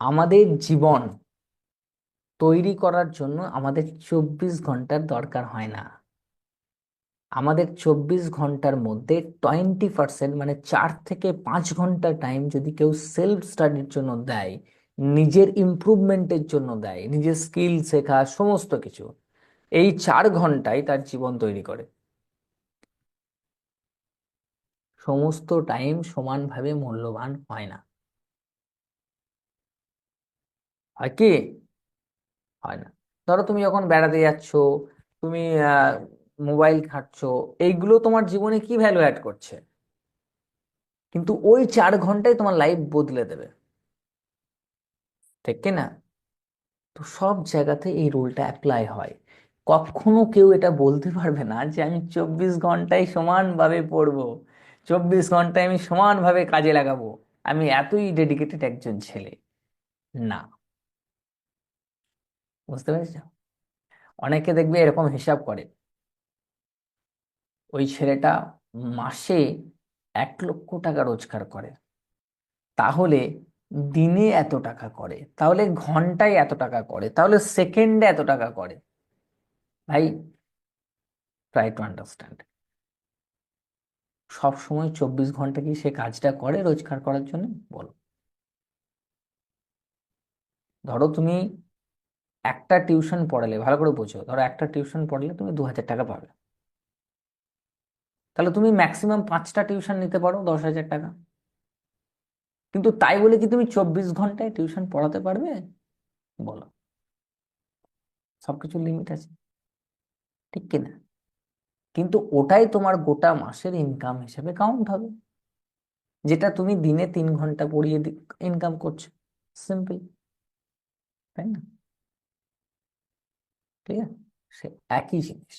আমাদের জীবন তৈরি করার জন্য আমাদের চব্বিশ ঘণ্টার দরকার হয় না। আমাদের চব্বিশ ঘণ্টার মধ্যে টোয়েন্টি পার্সেন্ট মানে চার থেকে পাঁচ ঘণ্টা টাইম যদি কেউ সেলফ স্টাডির জন্য দেয়, নিজের ইমপ্রুভমেন্টের জন্য দেয়, নিজের স্কিল শেখা, সমস্ত কিছু, এই চার ঘন্টায় তার জীবন তৈরি করে। সমস্ত টাইম সমানভাবে মূল্যবান হয় না। হয় কি? হয় না। ধরো তুমি যখন বেড়াতে যাচ্ছ, তুমি মোবাইল ঘাঁটছো, এইগুলো তোমার জীবনে কি ভ্যালু অ্যাড করছে? কিন্তু ওই চার ঘন্টায় তোমার লাইফ বদলে দেবে। ঠিক না তো সব জায়গাতে এই রুলটা অ্যাপ্লাই হয়। কখনো কেউ এটা বলতে পারবে না যে আমি চব্বিশ ঘন্টায় সমানভাবে পড়ব। চব্বিশ ঘন্টায় আমি সমানভাবে কাজে লাগাবো। আমি এতই ডেডিকেটেড একজন ছেলে। না। বুঝতে পেরেছ? অনেকে দেখবে এরকম হিসাব করে। ওই ছেলেটা মাসে এক লক্ষ টাকা রোজগার করে। তাহলে দিনে এত টাকা করে, তাহলে ঘন্টায় এত টাকা করে, তাহলে সেকেন্ডে এত টাকা করে। ভাই ট্রাই টু আন্ডারস্ট্যান্ড সব সময় চব্বিশ ঘণ্টা কি সে কাজটা করে রোজগার করার জন্য? বলো। ধরো তুমি একটা টিউশন পড়ালে, ভালো করে বোঝো, ধরো একটা টিউশন পড়ালে তুমি দু হাজার টাকা পাবে। তাহলে তুমি ম্যাক্সিমাম পাঁচটা টিউশন নিতে পারো দশ হাজার টাকা। কিন্তু তাই বলে কি তুমি চব্বিশ ঘন্টায় টিউশন পড়াতে পারবে? বলো। সবকিছুর লিমিট আছে। ঠিক কিনা? কিন্তু ওটাই তোমার গোটা মাসের ইনকাম হিসেবে কাউন্ট হবে। যেটা তুমি দিনে তিন ঘণ্টা পড়িয়ে ইনকাম করছ। সিম্পল তাই না? ঠিক আছে সে একই জিনিস